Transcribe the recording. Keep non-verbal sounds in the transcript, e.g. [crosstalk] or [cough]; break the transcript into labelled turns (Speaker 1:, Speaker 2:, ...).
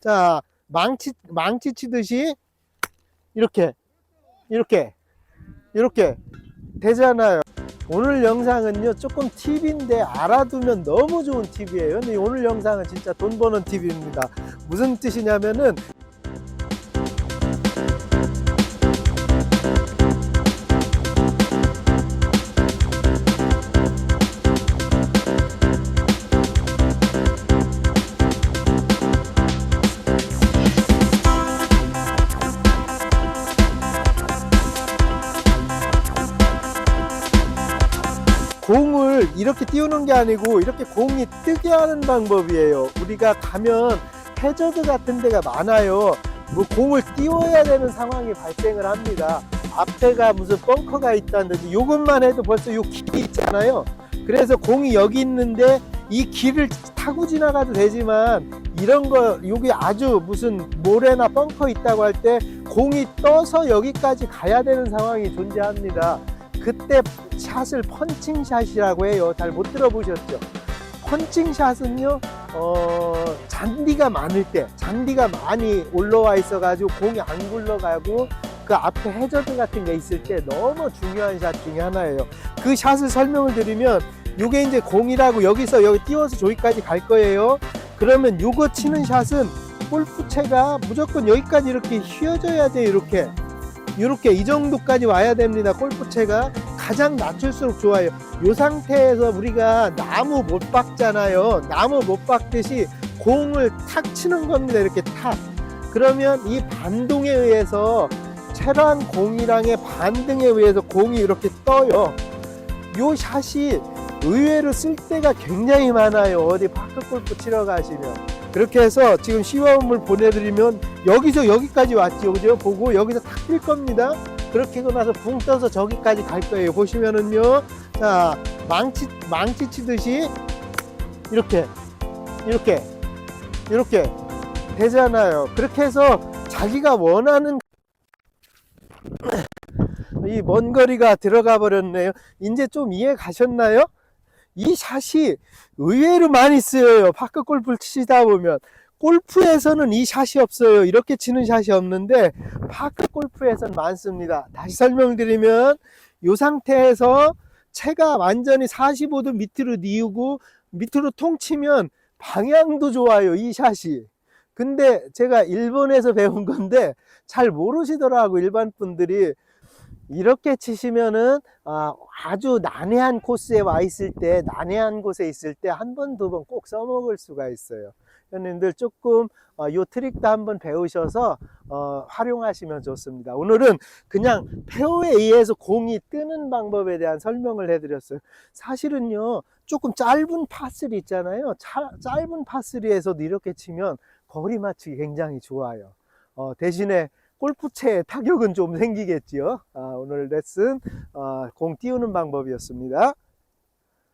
Speaker 1: 자, 망치, 망치 치듯이 이렇게, 이렇게, 이렇게 되잖아요. 오늘 영상은요, 조금 팁인데 알아두면 너무 좋은 팁이에요. 근데 오늘 영상은 진짜 돈 버는 팁입니다. 무슨 뜻이냐면은 공을 이렇게 띄우는 게 아니고 이렇게 공이 뜨게 하는 방법이에요. 우리가 가면 해저드 같은 데가 많아요. 뭐 공을 띄워야 되는 상황이 발생을 합니다. 앞에가 무슨 벙커가 있다든지 이것만 해도 벌써 요 길이 있잖아요. 그래서 공이 여기 있는데 이 길을 타고 지나가도 되지만 이런 거 여기 아주 무슨 모래나 벙커 있다고 할 때 공이 떠서 여기까지 가야 되는 상황이 존재합니다. 그때 샷을 펀칭샷이라고 해요. 잘 못 들어보셨죠? 펀칭샷은요, 어, 잔디가 많을 때, 잔디가 많이 올라와 있어가지고 공이 안 굴러가고 그 앞에 해저드 같은 게 있을 때 너무 중요한 샷 중에 하나예요. 그 샷을 설명을 드리면 요게 이제 공이라고 여기서 여기 띄워서 저기까지 갈 거예요. 그러면 요거 치는 샷은 골프채가 무조건 여기까지 이렇게 휘어져야 돼요. 이렇게. 이렇게 이 정도까지 와야 됩니다. 골프채가 가장 낮출수록 좋아요. 이 상태에서 우리가 나무 못 박잖아요. 나무 못 박듯이 공을 탁 치는 겁니다. 이렇게 탁. 그러면 이 반동에 의해서 채랑 공이랑의 반등에 의해서 공이 이렇게 떠요. 요 샷이 의외로 쓸 때가 굉장히 많아요. 어디 파크 골프 치러 가시면. 그렇게 해서 지금 시험을 보내드리면 여기서 여기까지 왔죠. 그죠? 보고 여기서 탁 뛸 겁니다. 그렇게 하고 나서 붕 떠서 저기까지 갈 거예요. 보시면은요. 자, 망치, 망치 치듯이 이렇게, 이렇게, 이렇게 되잖아요. 그렇게 해서 자기가 원하는 이 먼 거리가 들어가 버렸네요. 이제 좀 이해 가셨나요? 이 샷이 의외로 많이 쓰여요. 파크 골프를 치다 보면. 골프에서는 이 샷이 없어요. 이렇게 치는 샷이 없는데 파크 골프에서는 많습니다. 다시 설명드리면 이 상태에서 채가 완전히 45도 밑으로 뉘우고 밑으로 통치면 방향도 좋아요. 이 샷이. 근데 제가 일본에서 [laughs] 배운 건데 잘 모르시더라고 일반 분들이 이렇게 치시면은 아, 아주 난해한 코스에 와 있을 때 난해한 곳에 있을 때 한 번 두 번 꼭 써먹을 수가 있어요. 형님들 조금 어, 요 트릭도 한번 배우셔서 어, 활용하시면 좋습니다. 오늘은 그냥 페어에 의해서 공이 뜨는 방법에 대한 설명을 해드렸어요. 사실은요 조금 짧은 파스리 있잖아요. 차, 짧은 파스리에서도 이렇게 치면 거리 맞추기 굉장히 좋아요. 어, 대신에 골프채 타격은 좀 생기겠지요. 아, 오늘 레슨 어, 공 띄우는 방법이었습니다.